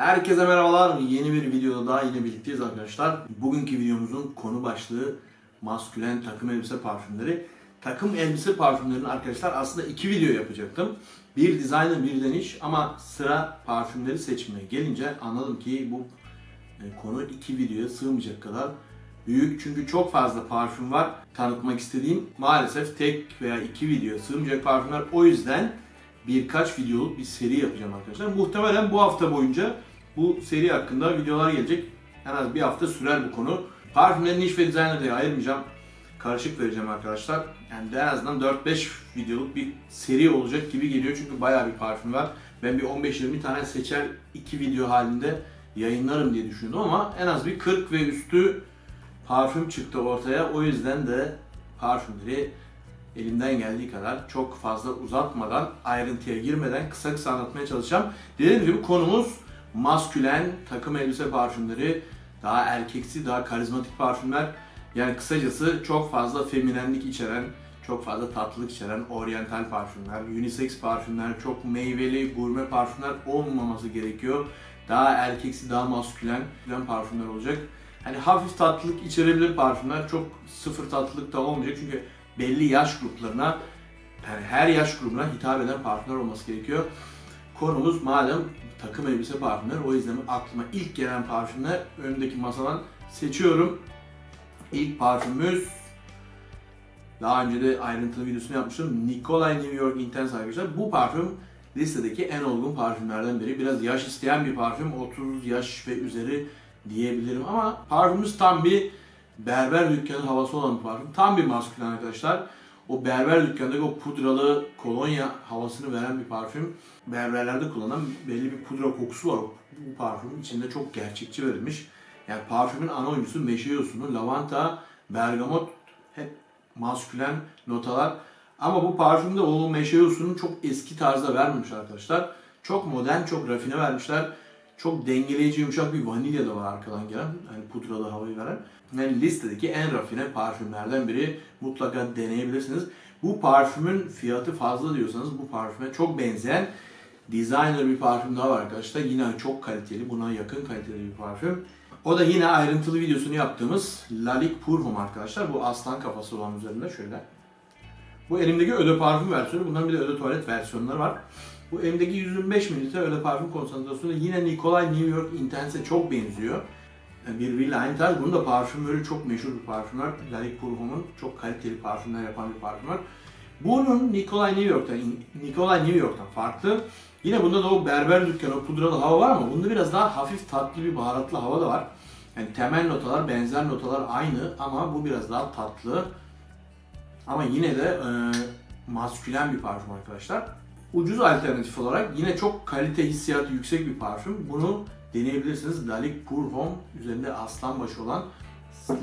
Herkese merhabalar. Yeni bir videoda daha yine birlikteyiz arkadaşlar. Bugünkü videomuzun konu başlığı maskülen takım elbise parfümleri. Takım elbise parfümlerinin arkadaşlar aslında iki video yapacaktım. Bir designer bir deniş ama sıra parfümleri seçmeye gelince anladım ki bu e, konu iki videoya sığmayacak kadar büyük. Çünkü çok fazla parfüm var tanıtmak istediğim. Maalesef tek veya iki videoya sığmayacak parfümler. O yüzden birkaç videoluk bir seri yapacağım arkadaşlar. Muhtemelen bu hafta boyunca bu seri hakkında videolar gelecek. En az bir hafta sürer bu konu. Parfümleri niş ve designer diye ayırmayacağım. Karışık vereceğim arkadaşlar. Yani en azından 4-5 videoluk bir seri olacak gibi geliyor. Çünkü bayağı bir parfüm var. Ben bir 15-20 tane seçer iki video halinde yayınlarım diye düşündüm ama en az bir 40 ve üstü parfüm çıktı ortaya. O yüzden de parfümleri elimden geldiği kadar çok fazla uzatmadan, ayrıntıya girmeden kısa kısa anlatmaya çalışacağım. Dediğim gibi konumuz maskülen takım elbise parfümleri, daha erkeksi, daha karizmatik parfümler. Yani kısacası çok fazla feminenlik içeren, çok fazla tatlılık içeren oryantal parfümler, unisex parfümler, çok meyveli, gurme parfümler olmaması gerekiyor. Daha erkeksi, daha maskülen parfümler olacak. Hani hafif tatlılık içerebilir parfümler. Çok sıfır tatlılık da olmayacak çünkü belli yaş gruplarına yani her yaş grubuna hitap eden parfümler olması gerekiyor. Konumuz malum takım elbise parfümleri. O yüzden aklıma ilk gelen parfümler önümdeki masadan seçiyorum. İlk parfümümüz daha önce de ayrıntılı videosunu yapmıştım. Nikolay New York Intense arkadaşlar. Bu parfüm listedeki en olgun parfümlerden biri. Biraz yaş isteyen bir parfüm. 30 yaş ve üzeri diyebilirim ama parfümümüz tam bir berber dükkanı havası olan bir parfüm. Tam bir maskülen arkadaşlar. O berber dükkanındaki o pudralı kolonya havasını veren bir parfüm. Berberlerde kullanılan belli bir pudra kokusu var. Bu parfümün içinde çok gerçekçi verilmiş. Yani parfümün ana oyuncusu meşe yosunu, lavanta, bergamot hep maskülen notalar. Ama bu parfümde o meşe yosununu çok eski tarzda vermemiş arkadaşlar. Çok modern, çok rafine vermişler. Çok dengeleyici, yumuşak bir vanilya da var arkadan gelen. Hani pudralı havayı veren. Yani listedeki en rafine parfümlerden biri. Mutlaka deneyebilirsiniz. Bu parfümün fiyatı fazla diyorsanız bu parfüme çok benzeyen designer bir parfüm daha var arkadaşlar. Yine çok kaliteli, buna yakın kaliteli bir parfüm. O da yine ayrıntılı videosunu yaptığımız Lalique Pour Homme arkadaşlar. Bu aslan kafası olan üzerinde şöyle. Bu elimdeki öde parfüm versiyonu. Bunların bir de öde tuvalet versiyonları var. Bu elimdeki 125 ml öde parfüm konsantrasyonu yine Nikolay New York Intense'e çok benziyor. Bir Villa aynı tarz. Bunun da parfümörü çok meşhur bir parfümör. Lalique Pour Homme'un çok kaliteli parfümler yapan bir parfümör. Bunun Nikolay New York'tan, Nikolay New York'tan farklı. Yine bunda da o berber dükkanı, o pudralı hava var ama bunda biraz daha hafif tatlı bir baharatlı hava da var. Yani temel notalar, benzer notalar aynı ama bu biraz daha tatlı. Ama yine de e, maskülen bir parfüm arkadaşlar. Ucuz alternatif olarak yine çok kalite hissiyatı yüksek bir parfüm. Bunu deneyebilirsiniz. Lalique Pour Homme üzerinde aslan başı olan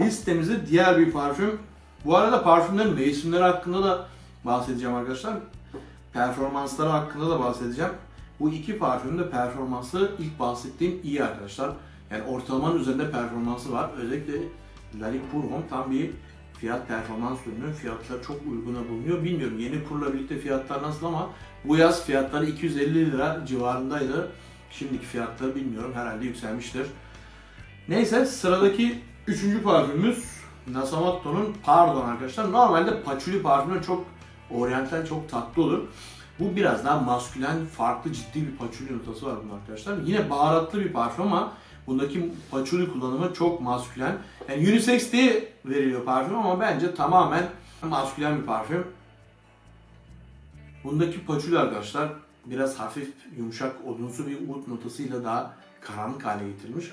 listemizde diğer bir parfüm. Bu arada parfümlerin mevsimleri hakkında da bahsedeceğim arkadaşlar. Performansları hakkında da bahsedeceğim. Bu iki parfümün de performansı ilk bahsettiğim iyi arkadaşlar. Yani ortalamanın üzerinde performansı var. Özellikle Lalique Pour Homme tam bir fiyat performans ürünü. Fiyatlar çok uyguna bulunuyor. Bilmiyorum yeni kurla birlikte fiyatlar nasıl ama bu yaz fiyatları 250 lira civarındaydı. Şimdiki fiyatları bilmiyorum. Herhalde yükselmiştir. Neyse sıradaki üçüncü parfümümüz Nasamatto'nun Pardon arkadaşlar. Normalde patchouli parfümü çok oryantal, çok tatlı olur. Bu biraz daha maskülen, farklı ciddi bir patchouli notası var bunun arkadaşlar. Yine baharatlı bir parfüm ama bundaki patchouli kullanımı çok maskülen. Yani unisex diye veriliyor parfüm ama bence tamamen maskülen bir parfüm. Bundaki patchouli arkadaşlar biraz hafif yumuşak odunsu bir oud notasıyla daha karanlık hale getirilmiş.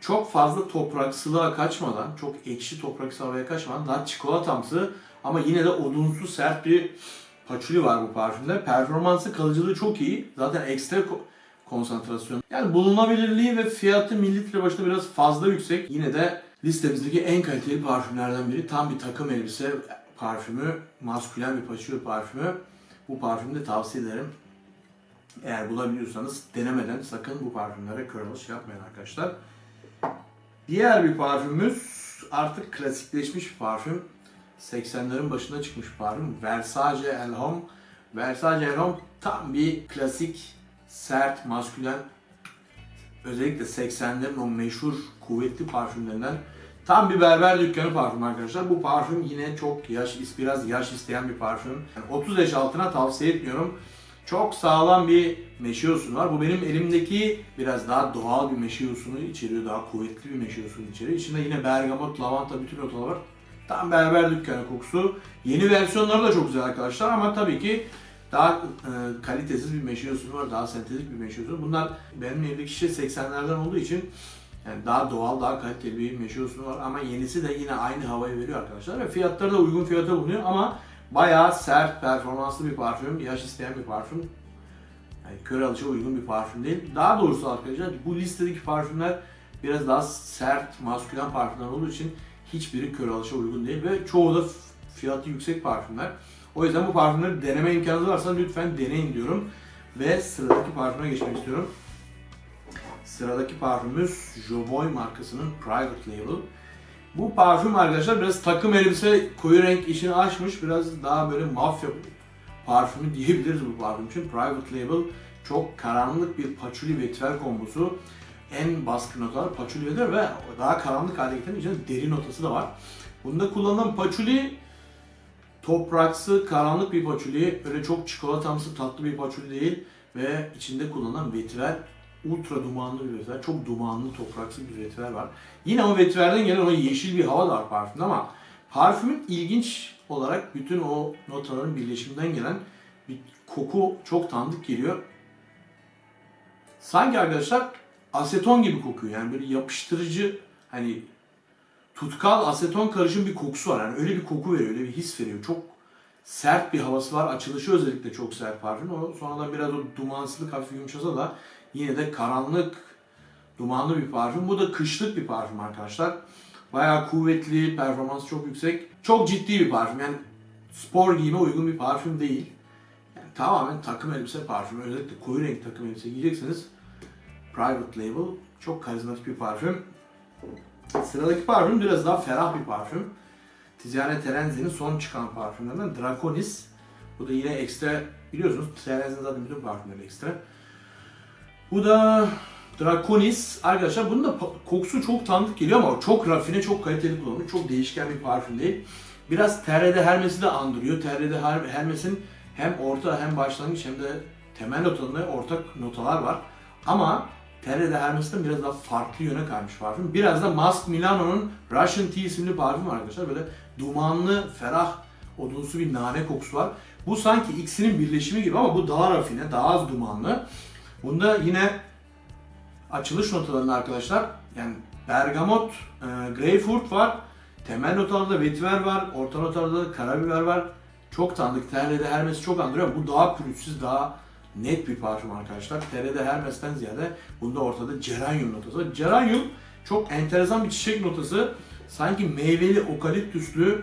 Çok fazla topraksılığa kaçmadan, çok ekşi topraksı havaya kaçmadan daha çikolatamsı ama yine de odunsu sert bir patchouli var bu parfümde. Performansı kalıcılığı çok iyi. Zaten ekstra konsantrasyon. Yani bulunabilirliği ve fiyatı mililitre başına biraz fazla yüksek. Yine de listemizdeki en kaliteli parfümlerden biri. Tam bir takım elbise parfümü. Maskülen bir patchouli parfümü. Bu parfümü de tavsiye ederim. Eğer bulabiliyorsanız denemeden sakın bu parfümlere kör yapmayın arkadaşlar. Diğer bir parfümümüz artık klasikleşmiş bir parfüm. 80'lerin başında çıkmış bir parfüm. Versace El Homme. Versace El Homme tam bir klasik, sert, maskülen özellikle 80'lerin o meşhur kuvvetli parfümlerinden tam bir berber dükkanı parfüm arkadaşlar. Bu parfüm yine çok yaş, biraz yaş isteyen bir parfüm. Yani 30 yaş altına tavsiye etmiyorum. Çok sağlam bir meşe yosunu var. Bu benim elimdeki biraz daha doğal bir meşe yosunu içeriyor. Daha kuvvetli bir meşe yosunu içeriyor. İçinde yine bergamot, lavanta bütün notalar var. Tam berber dükkanı kokusu. Yeni versiyonları da çok güzel arkadaşlar ama tabii ki daha e, kalitesiz bir meşe yosunu var. Daha sentetik bir meşe yosunu. Bunlar benim evdeki şişe 80'lerden olduğu için yani daha doğal, daha kaliteli bir meşe yosunu var ama yenisi de yine aynı havayı veriyor arkadaşlar ve fiyatları da uygun fiyata bulunuyor ama bayağı sert, performanslı bir parfüm, yaş isteyen bir parfüm. Yani kör alışa uygun bir parfüm değil. Daha doğrusu arkadaşlar bu listedeki parfümler biraz daha sert, maskülen parfümler olduğu için hiçbiri kör alışa uygun değil ve çoğu da fiyatı yüksek parfümler. O yüzden bu parfümleri deneme imkanınız varsa lütfen deneyin diyorum. Ve sıradaki parfüme geçmek istiyorum. Sıradaki parfümümüz Jovoy markasının Private Label. Bu parfüm arkadaşlar biraz takım elbise koyu renk işini açmış. Biraz daha böyle mafya parfümü diyebiliriz bu parfüm için. Private Label çok karanlık bir patchouli vetiver kombosu. En baskın notalar patchouli ve daha karanlık hale getiren içinde deri notası da var. Bunda kullanılan patchouli topraksı, karanlık bir patchouli. Öyle çok çikolatamsı tatlı bir patchouli değil. Ve içinde kullanılan vetiver ultra dumanlı bir vetiver. Çok dumanlı, topraksı bir vetiver var. Yine o vetiverden gelen o yeşil bir hava da var parfümde ama parfümün ilginç olarak bütün o notaların birleşiminden gelen bir koku çok tanıdık geliyor. Sanki arkadaşlar aseton gibi kokuyor. Yani böyle yapıştırıcı hani tutkal aseton karışım bir kokusu var. Yani öyle bir koku veriyor, öyle bir his veriyor. Çok sert bir havası var. Açılışı özellikle çok sert parfüm. O sonradan biraz o dumansızlık hafif yumuşasa da yine de karanlık, dumanlı bir parfüm. Bu da kışlık bir parfüm arkadaşlar. Bayağı kuvvetli, performans çok yüksek. Çok ciddi bir parfüm. Yani spor giyime uygun bir parfüm değil. Yani tamamen takım elbise parfümü. Özellikle koyu renk takım elbise giyecekseniz Private Label çok karizmatik bir parfüm. Sıradaki parfüm biraz daha ferah bir parfüm. Tiziane Terenzi'nin son çıkan parfümlerinden Draconis. Bu da yine ekstra biliyorsunuz Terenzi'nin zaten bütün parfümleri ekstra. Bu da Draconis. Arkadaşlar bunun da kokusu çok tanıdık geliyor ama çok rafine, çok kaliteli kullanılmış. Çok değişken bir parfüm değil. Biraz Terrede Hermes'i de andırıyor. Terrede Her- Hermes'in hem orta hem başlangıç hem de temel notalarında ortak notalar var. Ama Terrede Hermes'ten biraz daha farklı yöne kaymış parfüm. Biraz da Mask Milano'nun Russian Tea isimli parfüm var arkadaşlar. Böyle dumanlı, ferah, odunsu bir nane kokusu var. Bu sanki ikisinin birleşimi gibi ama bu daha rafine, daha az dumanlı. Bunda yine açılış notalarında arkadaşlar yani bergamot, e, greyfurt var. Temel notalarda vetiver var. Orta notalarda da karabiber var. Çok tanıdık. TR'de Hermes çok andırıyor. Bu daha pürüzsüz, daha net bir parfüm arkadaşlar. TR'de Hermes'ten ziyade bunda ortada geranyum notası. var. Çok enteresan bir çiçek notası. Sanki meyveli, okaliptüslü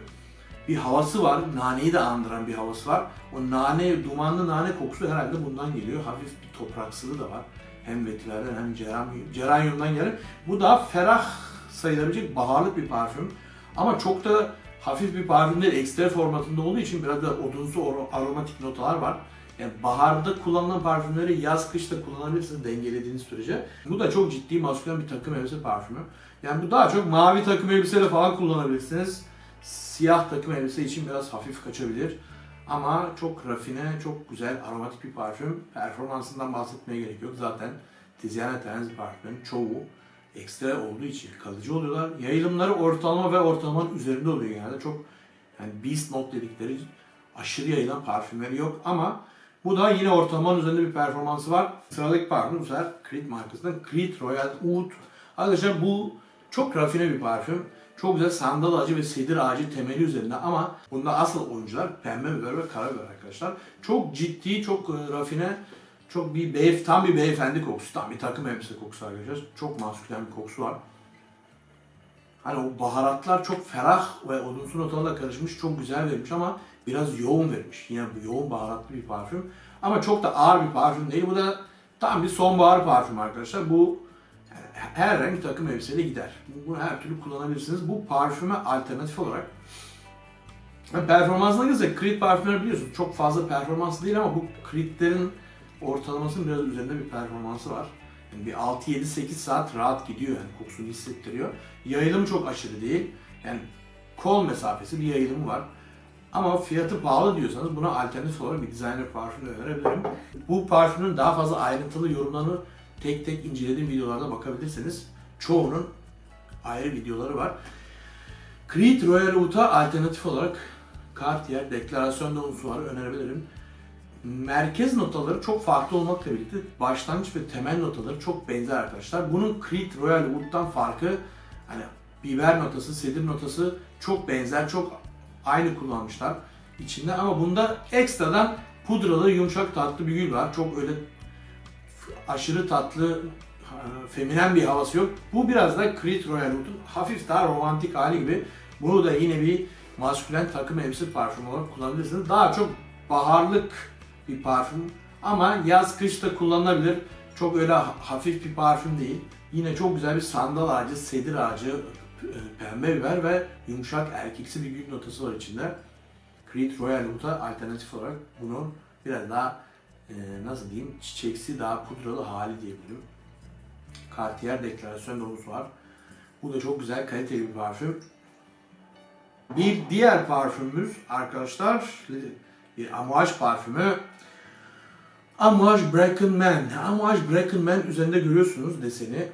bir havası var. Naneyi de andıran bir havası var. O nane, dumanlı nane kokusu herhalde bundan geliyor. Hafif bir topraksılığı da var. Hem vetiverden hem geranyum, geranyumdan gelen. Bu daha ferah sayılabilecek baharlık bir parfüm. Ama çok da hafif bir parfüm değil. Ekstra formatında olduğu için biraz da odunsu aro- aromatik notalar var. Yani baharda kullanılan parfümleri yaz kışta kullanabilirsiniz dengelediğiniz sürece. Bu da çok ciddi maskülen bir takım elbise parfümü. Yani bu daha çok mavi takım elbiseyle falan kullanabilirsiniz. Siyah takım elbise için biraz hafif kaçabilir. Ama çok rafine, çok güzel, aromatik bir parfüm. Performansından bahsetmeye gerek yok. Zaten Tiziana Terenzi parfümlerin çoğu ekstra olduğu için kalıcı oluyorlar. Yayılımları ortalama ve ortalamanın üzerinde oluyor genelde. Çok yani beast note dedikleri aşırı yayılan parfümleri yok ama bu da yine ortalamanın üzerinde bir performansı var. Sıradaki parfüm bu sefer Creed markasından Creed Royal Oud. Arkadaşlar bu çok rafine bir parfüm. Çok güzel sandal ağacı ve sedir ağacı temeli üzerinde ama bunda asıl oyuncular pembe biber ve karabiber arkadaşlar. Çok ciddi, çok e, rafine, çok bir beyef, tam bir beyefendi kokusu, tam bir takım elbise kokusu arkadaşlar. Çok maskülen bir kokusu var. Hani o baharatlar çok ferah ve odunsu notalarla karışmış, çok güzel vermiş ama biraz yoğun vermiş. Yine yoğun baharatlı bir parfüm. Ama çok da ağır bir parfüm değil. Bu da tam bir sonbahar parfüm arkadaşlar. Bu yani her renk takım elbiseyle gider. Bunu her türlü kullanabilirsiniz. Bu parfüme alternatif olarak performansına gelince Creed parfümleri biliyorsunuz çok fazla performanslı değil ama bu Creed'lerin ortalamasının biraz üzerinde bir performansı var. Yani bir 6-7-8 saat rahat gidiyor yani kokusunu hissettiriyor. Yayılımı çok aşırı değil. Yani kol mesafesi bir yayılımı var. Ama fiyatı pahalı diyorsanız buna alternatif olarak bir designer parfüm de önerebilirim. Bu parfümün daha fazla ayrıntılı yorumlarını tek tek incelediğim videolarda bakabilirsiniz. Çoğunun ayrı videoları var. Creed Royal Oud'a alternatif olarak Cartier Deklarasyon unsurları önerebilirim. Merkez notaları çok farklı olmakla birlikte başlangıç ve temel notaları çok benzer arkadaşlar. Bunun Creed Royal Oud'dan farkı hani biber notası, sedir notası çok benzer, çok aynı kullanmışlar içinde ama bunda ekstradan pudralı yumuşak tatlı bir gül var. Çok öyle aşırı tatlı e, feminen bir havası yok. Bu biraz da Creed Royal Oud'un hafif daha romantik hali gibi. Bunu da yine bir maskülen takım elbise parfümü olarak kullanabilirsiniz. Daha çok baharlık bir parfüm ama yaz kış da kullanılabilir. Çok öyle hafif bir parfüm değil. Yine çok güzel bir sandal ağacı, sedir ağacı, e, pembe biber ve yumuşak erkeksi bir gül notası var içinde. Creed Royal Oud'a alternatif olarak bunu biraz daha e, nasıl diyeyim çiçeksi daha pudralı hali diyebilirim. Cartier Deklarasyon dolusu var. Bu da çok güzel kaliteli bir parfüm. Bir diğer parfümümüz arkadaşlar bir Amouage parfümü. Amouage Bracken Man. Amouage Bracken Man üzerinde görüyorsunuz deseni.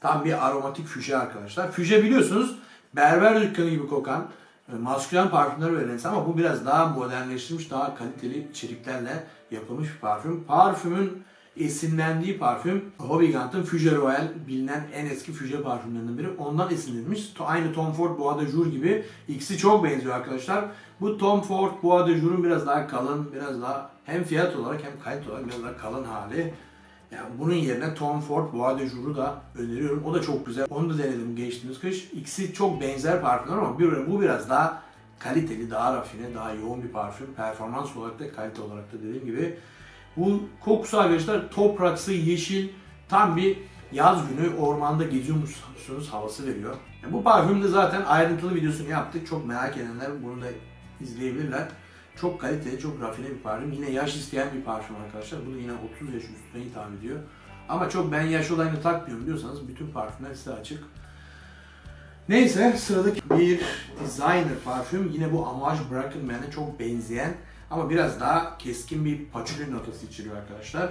Tam bir aromatik füje arkadaşlar. Füje biliyorsunuz berber dükkanı gibi kokan e, maskülen parfümler veren ama bu biraz daha modernleştirilmiş, daha kaliteli içeriklerle yapılmış bir parfüm. Parfümün esinlendiği parfüm Hobbigant'ın Füje Royal bilinen en eski füje parfümlerinden biri. Ondan esinlenmiş. Aynı Tom Ford Bois de Jour gibi. İkisi çok benziyor arkadaşlar. Bu Tom Ford Bois de Jour'un biraz daha kalın, biraz daha hem fiyat olarak hem kalite olarak biraz daha kalın hali. Yani bunun yerine Tom Ford Bois de Jour'u da öneriyorum. O da çok güzel. Onu da denedim geçtiğimiz kış. İkisi çok benzer parfümler ama bir, bu biraz daha kaliteli, daha rafine, daha yoğun bir parfüm. Performans olarak da kalite olarak da dediğim gibi. Bu kokusu arkadaşlar topraksı, yeşil, tam bir yaz günü ormanda geziyormuşsunuz havası veriyor. Yani bu parfümde zaten ayrıntılı videosunu yaptık. Çok merak edenler bunu da izleyebilirler. Çok kaliteli, çok rafine bir parfüm. Yine yaş isteyen bir parfüm arkadaşlar. Bu da yine 30 yaş üstüne hitap ediyor. Ama çok ben yaş olayını takmıyorum diyorsanız bütün parfümler size açık. Neyse sıradaki bir designer parfüm. Yine bu Amouage Bracken Man'e çok benzeyen ama biraz daha keskin bir patchouli notası içeriyor arkadaşlar.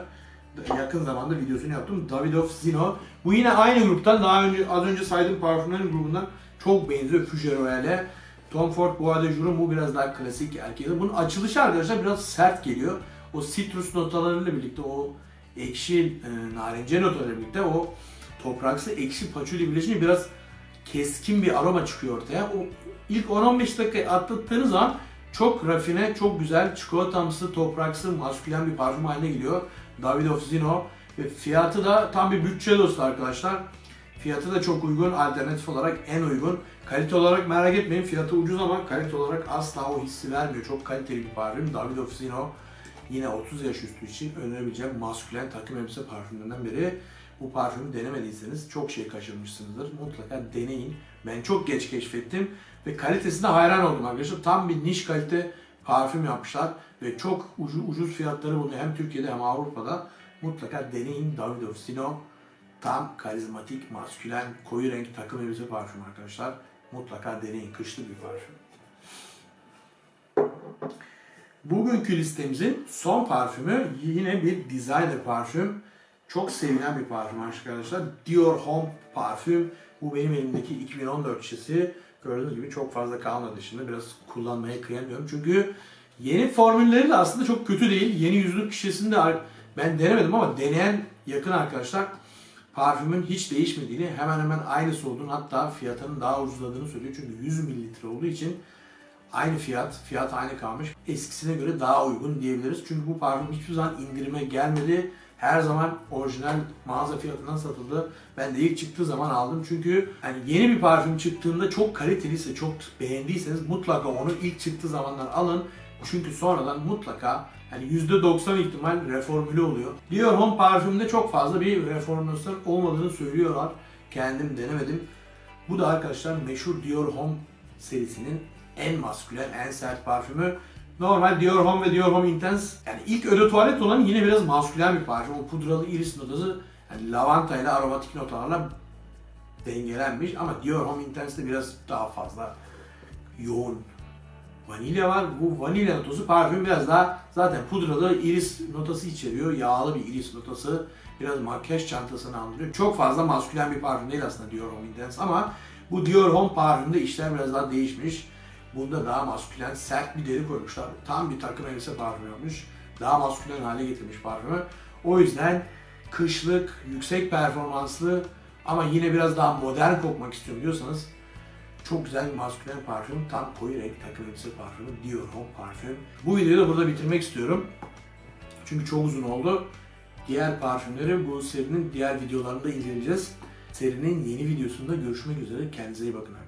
Yakın zamanda videosunu yaptım. Davidoff Zino. Bu yine aynı gruptan. Daha önce az önce saydığım parfümlerin grubundan çok benziyor Füje Royale'e. Tom Ford Bois de Jour'un bu biraz daha klasik erkeği. Bunun açılışı arkadaşlar biraz sert geliyor. O citrus notalarıyla birlikte o ekşi e, narince notalarıyla birlikte o topraksı ekşi patchouli birleşince biraz keskin bir aroma çıkıyor ortaya. O ilk 10-15 dakika atlattığınız zaman çok rafine, çok güzel, çikolatamsı, topraksı, maskülen bir parfüm haline geliyor. Davidoff Zino ve fiyatı da tam bir bütçe dostu arkadaşlar. Fiyatı da çok uygun, alternatif olarak en uygun. Kalite olarak merak etmeyin, fiyatı ucuz ama kalite olarak asla o hissi vermiyor. Çok kaliteli bir parfüm. Davidoff Zino yine 30 yaş üstü için önerebileceğim maskülen takım elbise parfümlerinden biri. Bu parfümü denemediyseniz çok şey kaçırmışsınızdır. Mutlaka deneyin. Ben çok geç keşfettim ve kalitesine hayran oldum arkadaşlar. Tam bir niş kalite parfüm yapmışlar ve çok ucuz, ucuz fiyatları bulunuyor hem Türkiye'de hem Avrupa'da. Mutlaka deneyin Davidoff Sino. Tam karizmatik, maskülen, koyu renk takım elbise parfüm arkadaşlar. Mutlaka deneyin. Kışlı bir parfüm. Bugünkü listemizin son parfümü yine bir designer parfüm. Çok sevilen bir parfüm arkadaşlar. Dior Homme parfüm. Bu benim elimdeki 2014 şişesi. Gördüğünüz gibi çok fazla kalmadı şimdi. Biraz kullanmaya kıyamıyorum. Çünkü yeni formülleri de aslında çok kötü değil. Yeni yüzlük şişesini de ben denemedim ama deneyen yakın arkadaşlar parfümün hiç değişmediğini, hemen hemen aynısı olduğunu hatta fiyatının daha ucuzladığını söylüyor. Çünkü 100 mililitre olduğu için aynı fiyat, fiyat aynı kalmış. Eskisine göre daha uygun diyebiliriz. Çünkü bu parfüm hiçbir zaman indirime gelmedi. Her zaman orijinal mağaza fiyatından satıldı. Ben de ilk çıktığı zaman aldım. Çünkü hani yeni bir parfüm çıktığında çok kaliteliyse, çok beğendiyseniz mutlaka onu ilk çıktığı zamanlar alın. Çünkü sonradan mutlaka yani %90 ihtimal reformülü oluyor. Dior Homme parfümde çok fazla bir reformasyon olmadığını söylüyorlar. Kendim denemedim. Bu da arkadaşlar meşhur Dior Homme serisinin en maskülen, en sert parfümü. Normal Dior ve Dior Intense. Yani ilk öde tuvalet olan yine biraz maskülen bir parfüm. O pudralı iris notası yani lavanta ile aromatik notalarla dengelenmiş ama Dior Homme Intense'de biraz daha fazla yoğun vanilya var. Bu vanilya notası parfüm biraz daha zaten pudralı iris notası içeriyor. Yağlı bir iris notası. Biraz makyaj çantasını andırıyor. Çok fazla maskülen bir parfüm değil aslında Dior Homme Intense ama bu Dior Homme parfümde işler biraz daha değişmiş. Bunda daha maskülen, sert bir deri koymuşlar. Tam bir takım elbise parfümü yapmış. Daha maskülen hale getirmiş parfümü. O yüzden kışlık, yüksek performanslı ama yine biraz daha modern kokmak istiyorum diyorsanız çok güzel bir maskülen parfüm. Tam koyu renk takım elbise parfümü. Dior Homme parfüm. Bu videoyu da burada bitirmek istiyorum. Çünkü çok uzun oldu. Diğer parfümleri bu serinin diğer videolarında inceleyeceğiz. Serinin yeni videosunda görüşmek üzere. Kendinize iyi bakın arkadaşlar.